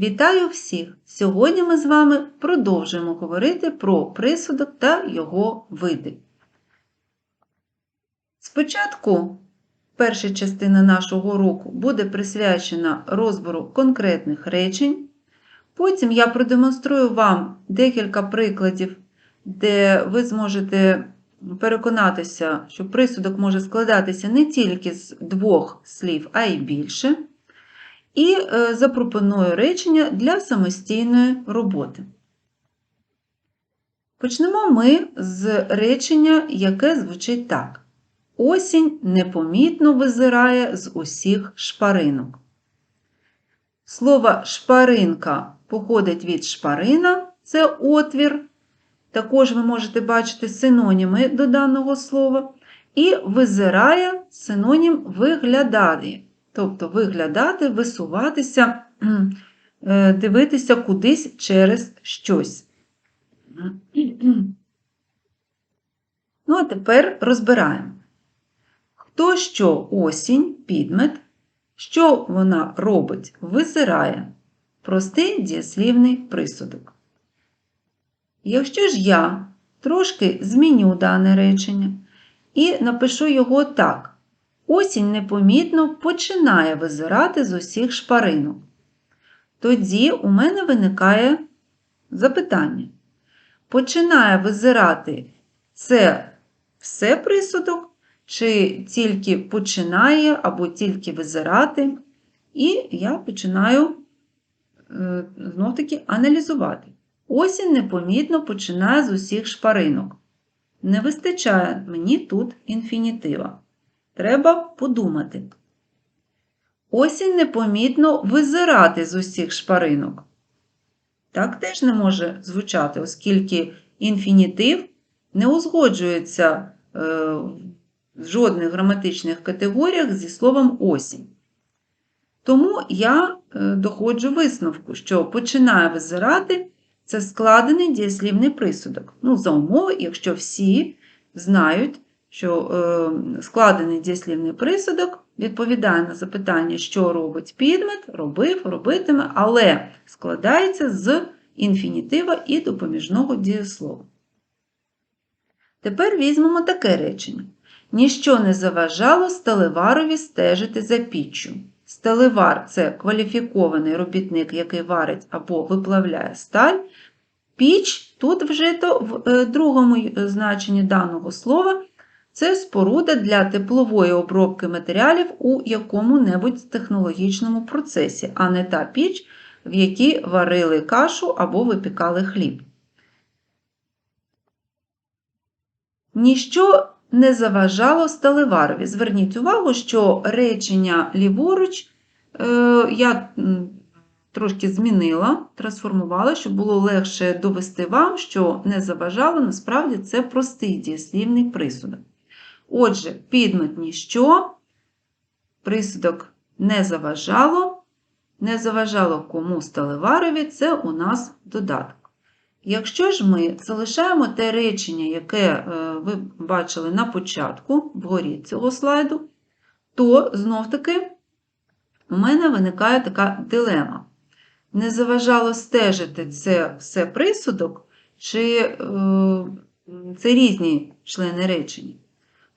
Вітаю всіх! Сьогодні ми з вами продовжуємо говорити про присудок та його види. Спочатку перша частина нашого уроку буде присвячена розбору конкретних речень. Потім я продемонструю вам декілька прикладів, де ви зможете переконатися, що присудок може складатися не тільки з двох слів, а й більше. І е, запропоную речення для самостійної роботи. Почнемо ми з речення, яке звучить так: Осінь непомітно визирає з усіх шпаринок. Слово шпаринка походить від шпарина, це отвір. Також ви можете бачити синоніми до даного слова. І визирає синонім виглядає. Тобто виглядати, висуватися, е, дивитися кудись через щось. Ну, а тепер розбираємо. Хто що осінь, підмет, що вона робить, визирає простий дієслівний присудок. Якщо ж я трошки зміню дане речення і напишу його так. Осінь непомітно починає визирати з усіх шпаринок. Тоді у мене виникає запитання. Починає визирати це все присудок, чи тільки починає або тільки визирати, і я починаю е, знов-таки аналізувати. Осінь непомітно починає з усіх шпаринок. Не вистачає мені тут інфінітива. Треба подумати. Осінь непомітно визирати з усіх шпаринок. Так теж не може звучати, оскільки інфінітив не узгоджується е, в жодних граматичних категоріях зі словом осінь. Тому я е, доходжу висновку, що починає визирати це складений дієслівний присудок. Ну, за умови, якщо всі знають, що е, складений дієслівний присудок відповідає на запитання, що робить підмет, робив, робитиме, але складається з інфінітива і допоміжного дієслова. Тепер візьмемо таке речення. Ніщо не заважало сталеварові стежити за піччю. Сталевар це кваліфікований робітник, який варить або виплавляє сталь. Піч тут вжито в е, другому е, значенні даного слова це споруда для теплової обробки матеріалів у якому-небудь технологічному процесі, а не та піч, в якій варили кашу або випікали хліб. Ніщо не заважало сталеварові. Зверніть увагу, що речення ліворуч е, я трошки змінила, трансформувала, щоб було легше довести вам, що не заважало, насправді це простий дієслівний присудок. Отже, підмет ніщо, присудок не заважало, не заважало кому сталеварові, це у нас додаток. Якщо ж ми залишаємо те речення, яке е, ви бачили на початку вгорі цього слайду, то знов-таки у мене виникає така дилема. Не заважало стежити це все присудок, чи е, це різні члени речення.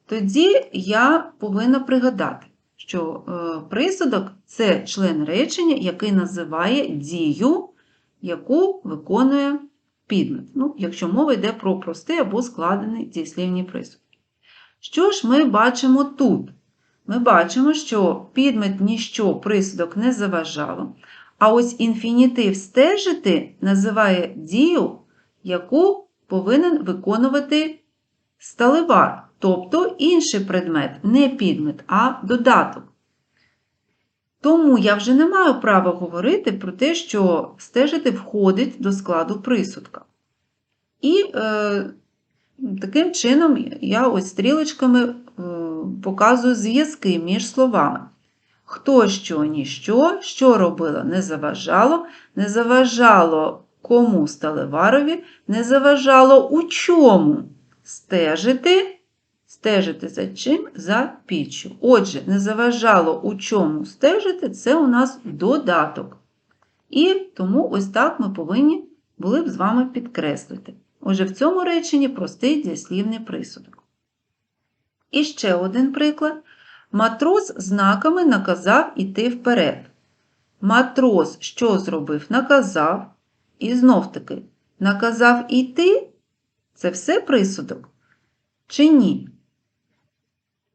Тоді я повинна пригадати, що е, присудок це член речення, який називає дію, яку виконує підмет. Ну, Якщо мова йде про простий або складений дієслівні присудки. Що ж ми бачимо тут? Ми бачимо, що підмет ніщо присудок не заважало. А ось інфінітив стежити називає дію, яку повинен виконувати сталевар тобто інший предмет, не підмет, а додаток. Тому я вже не маю права говорити про те, що стежити входить до складу присудка. І е, таким чином я ось стрілочками е, показую зв'язки між словами. Хто що, ніщо, що робило, не заважало, не заважало кому сталеварові, не заважало у чому стежити Стежити за чим? За піччю. Отже, не заважало у чому стежити, це у нас додаток. І тому ось так ми повинні були б з вами підкреслити. Отже, в цьому реченні простий дієслівний присудок. І ще один приклад. Матрос знаками наказав іти вперед. Матрос що зробив? Наказав. І знов-таки, наказав іти це все присудок? Чи ні?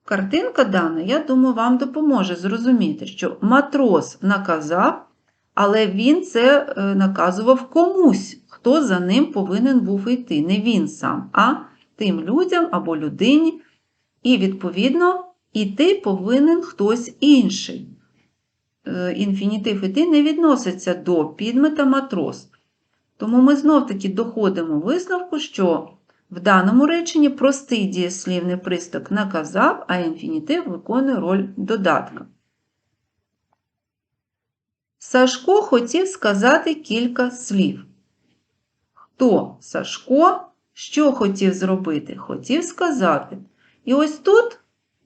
Картинка дана, я думаю, вам допоможе зрозуміти, що матрос наказав, але він це е, наказував комусь, хто за ним повинен був йти. Не він сам, а тим людям або людині. І, відповідно, іти повинен хтось інший. Е, Інфінітив іти не відноситься до підмета матрос. Тому ми знов-таки доходимо висновку, що в даному реченні простий дієслівний приступ наказав, а інфінітив виконує роль додатка. Сашко хотів сказати кілька слів. Хто Сашко що хотів зробити? Хотів сказати. І ось тут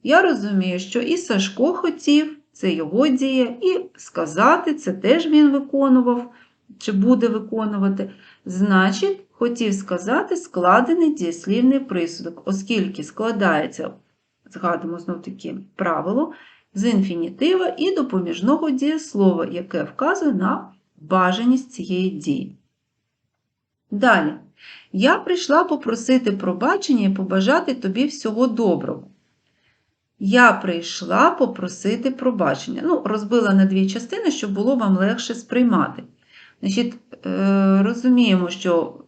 я розумію, що і Сашко хотів, це його дія, і сказати це теж він виконував чи буде виконувати. Значить, хотів сказати складений дієслівний присудок, оскільки складається, згадуємо знов таки правило, з інфінітива і допоміжного дієслова, яке вказує на бажаність цієї дії. Далі. Я прийшла попросити пробачення і побажати тобі всього доброго. Я прийшла попросити пробачення. Ну, розбила на дві частини, щоб було вам легше сприймати. Значить, е, розуміємо, що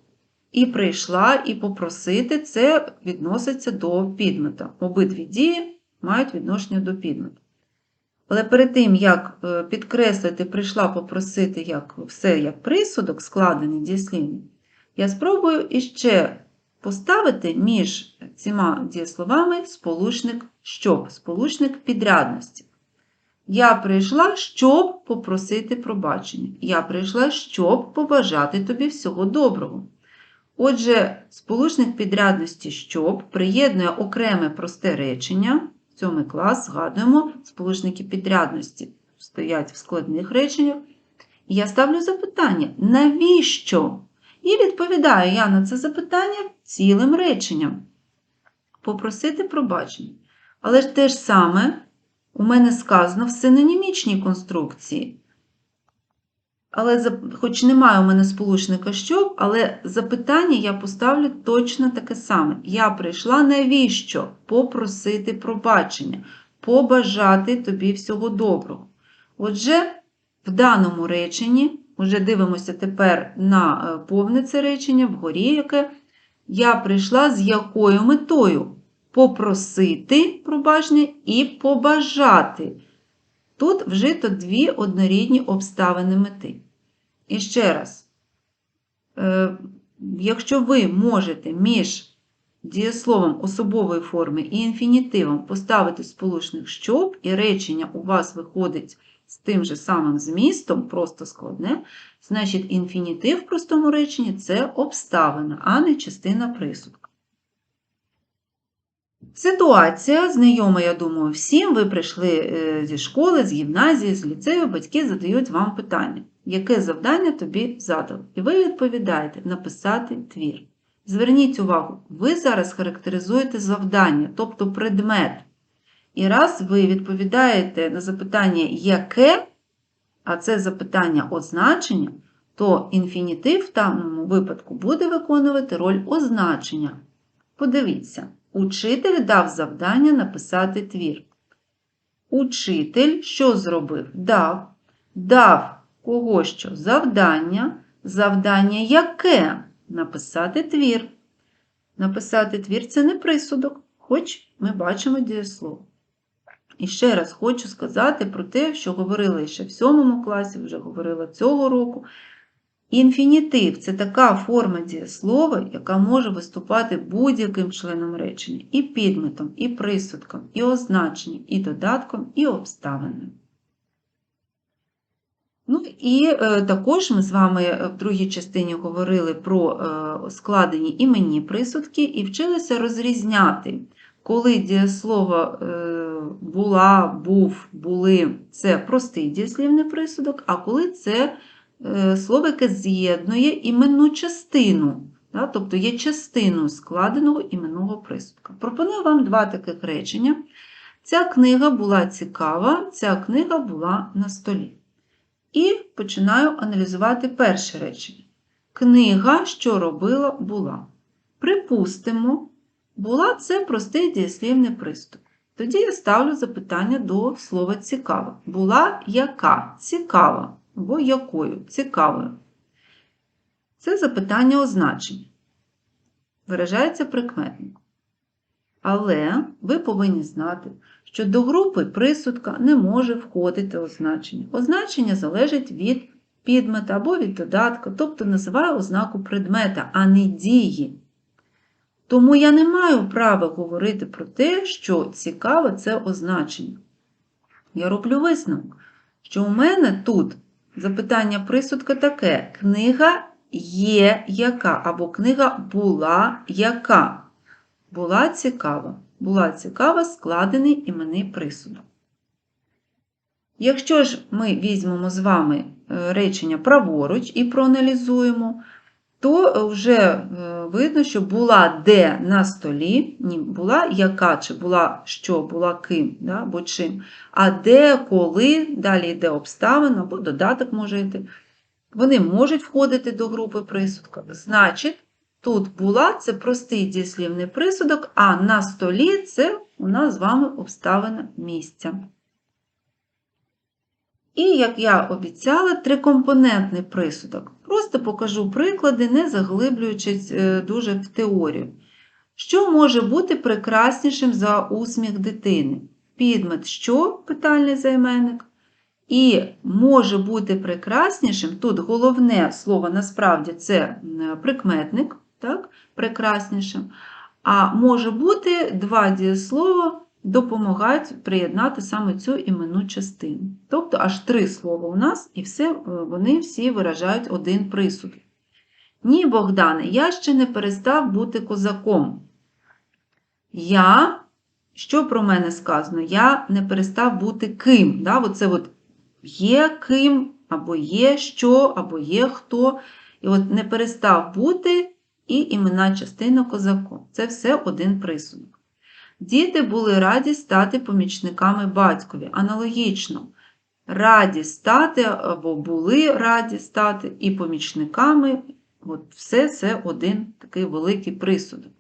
і прийшла, і попросити це відноситься до підмета. Обидві дії мають відношення до підмета. Але перед тим, як е, підкреслити, прийшла попросити як все як присудок, складений дієслівний, я спробую іще поставити між цими дієсловами сполучник щоб, сполучник підрядності. Я прийшла, щоб попросити пробачення. Я прийшла, щоб побажати тобі всього доброго. Отже, сполучник підрядності щоб приєднує окреме просте речення. Сьомий клас згадуємо, сполучники підрядності стоять в складних реченнях. І я ставлю запитання: навіщо? І відповідаю я на це запитання цілим реченням. Попросити пробачення. Але ж те ж саме у мене сказано в синонімічній конструкції. Але, хоч немає у мене сполучника щоб, але запитання я поставлю точно таке саме. Я прийшла навіщо? Попросити пробачення, побажати тобі всього доброго. Отже, в даному реченні, вже дивимося тепер на е, повне це речення, вгорі яке я прийшла з якою метою? Попросити пробачення і побажати. Тут вжито дві однорідні обставини мети. І ще раз, е, якщо ви можете між дієсловом особової форми і інфінітивом поставити сполучник щоб, і речення у вас виходить з тим же самим змістом, просто складне, значить інфінітив в простому реченні це обставина, а не частина присудка. Ситуація знайома, я думаю, всім. Ви прийшли е, зі школи, з гімназії, з ліцею, батьки задають вам питання, яке завдання тобі задали. І ви відповідаєте написати твір. Зверніть увагу, ви зараз характеризуєте завдання, тобто предмет. І раз ви відповідаєте на запитання яке, а це запитання означення, то інфінітив в даному випадку буде виконувати роль означення. Подивіться. Учитель дав завдання написати твір. Учитель що зробив? Дав. Дав кого що? Завдання. Завдання яке? Написати твір. Написати твір це не присудок, хоч ми бачимо дієслово. І ще раз хочу сказати про те, що говорили ще в сьомому класі, вже говорила цього року. Інфінітив це така форма дієслова, яка може виступати будь-яким членом речення, і підметом, і присудком, і означенням, і додатком, і обставиною. Ну і е, також ми з вами в другій частині говорили про е, складені іменні присудки і вчилися розрізняти, коли дієслово е, була, був, були це простий дієслівний присудок, а коли це е, слово, яке з'єднує іменну частину, тобто є частиною складеного іменного присудка. Пропоную вам два таких речення. Ця книга була цікава, ця книга була на столі. І починаю аналізувати перше речення. Книга, що робила, була. Припустимо, була це простий дієслівний приступ. Тоді я ставлю запитання до слова цікава. Була яка? Цікава або якою? Цікавою. Це запитання означення. Виражається прикметником. Але ви повинні знати, що до групи присудка не може входити означення. Означення залежить від підмета або від додатка, тобто називаю ознаку предмета, а не дії. Тому я не маю права говорити про те, що цікаве це означення. Я роблю висновок, що у мене тут запитання присудка таке: книга є яка, або книга була яка. Була цікава. Була цікава складений іменний присудок. Якщо ж ми візьмемо з вами е, речення праворуч і проаналізуємо, то вже е, видно, що була де на столі, ні, була яка, чи була що, була ким, да, або чим, а де, коли, далі йде обставина, або додаток може йти. Вони можуть входити до групи присудка. Значить, тут була це простий дієслівний присудок, а на столі це у нас з вами обставина місця. І, як я обіцяла, трикомпонентний присудок. Просто покажу приклади, не заглиблюючись е, дуже в теорію. Що може бути прекраснішим за усміх дитини? Підмет що? питальний займенник. І може бути прекраснішим, тут головне слово насправді це прикметник, так? прекраснішим. А може бути два дієслова допомагають приєднати саме цю іменну частину. Тобто аж три слова у нас, і все, е, вони всі виражають один присуд. Ні, Богдане, я ще не перестав бути козаком. Я, що про мене сказано? Я не перестав бути ким. Да? Оце от є ким, або є що, або є хто. І от не перестав бути і іменна частина козаком. Це все один присудок. Діти були раді стати помічниками батькові. Аналогічно, раді стати або були раді стати і помічниками от все це один такий великий присудок.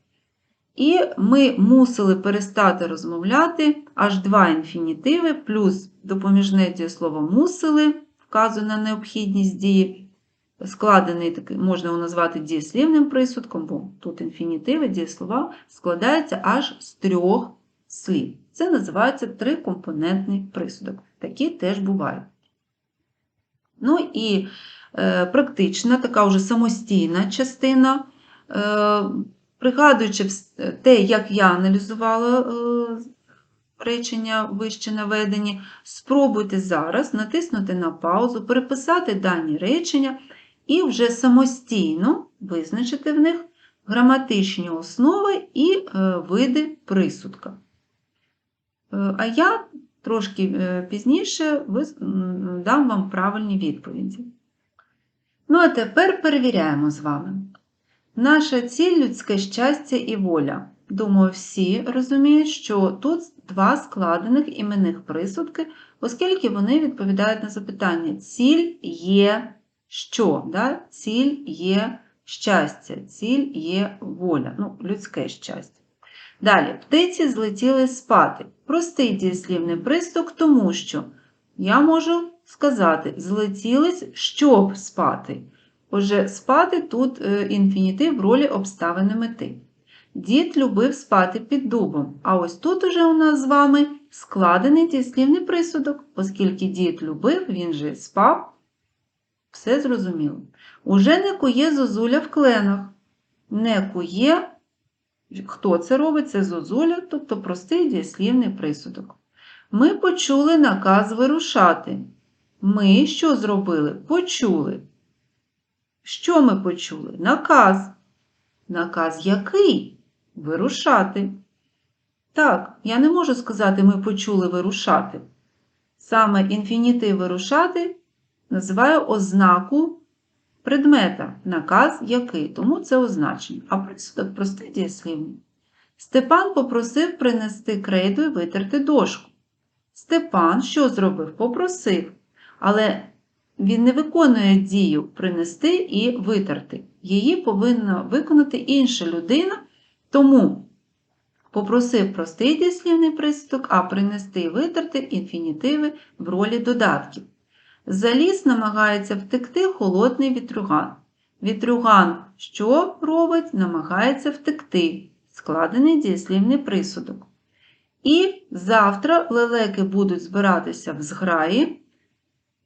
І ми мусили перестати розмовляти аж два інфінітиви, плюс допоміжне дієслово мусили, вказує на необхідність дії складений такий, можна його назвати дієслівним присудком, бо тут інфінітиви, дієслова складаються аж з трьох слів. Це називається трикомпонентний присудок. Такі теж бувають. Ну і е, практична, така вже самостійна частина. Е, Пригадуючи те, як я аналізувала е, речення вище наведені, спробуйте зараз натиснути на паузу, переписати дані речення і вже самостійно визначити в них граматичні основи і е, види присудка. Е, а я трошки е, пізніше дам вам правильні відповіді. Ну, а тепер перевіряємо з вами. Наша ціль людське щастя і воля. Думаю, всі розуміють, що тут два складених іменних присудки, оскільки вони відповідають на запитання: ціль є що да? ціль є щастя, ціль є воля, ну, людське щастя. Далі, птиці злетіли спати. Простий дієслівний пристук, тому що я можу сказати, злетілись, щоб спати. Отже, спати тут е, інфінітив в ролі обставини мети. Дід любив спати під дубом, а ось тут уже у нас з вами складений дієслівний присудок, оскільки дід любив, він же спав все зрозуміло. Уже не кує зозуля в кленах. Не кує, хто це робить? Це зозуля, тобто простий дієслівний присудок. Ми почули наказ вирушати. Ми що зробили? Почули. Що ми почули? Наказ. Наказ який? Вирушати. Так, я не можу сказати, ми почули вирушати. Саме інфінітив вирушати називаю ознаку предмета, наказ який, тому це означення. А присудок простий дієслівний. Степан попросив принести крейду і витерти дошку. Степан що зробив? Попросив, але він не виконує дію принести і витерти. Її повинна виконати інша людина, тому попросив простий дієслівний присудок, а принести і витерти інфінітиви в ролі додатків. Заліз намагається втекти холодний вітрюган. Вітрюган що робить? Намагається втекти. Складений дієслівний присудок. І завтра лелеки будуть збиратися в зграї.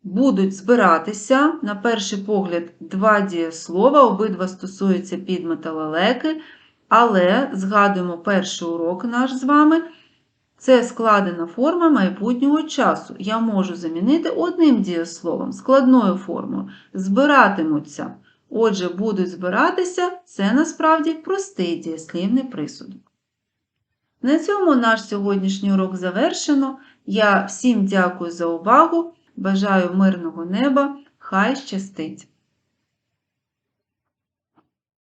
Будуть збиратися, на перший погляд, два дієслова, обидва стосуються підмета лелеки, але згадуємо перший урок наш з вами. Це складена форма майбутнього часу. Я можу замінити одним дієсловом, складною формою. Збиратимуться. Отже, будуть збиратися це насправді простий дієслівний присудок. На цьому наш сьогоднішній урок завершено. Я всім дякую за увагу. Бажаю мирного неба. Хай щастить!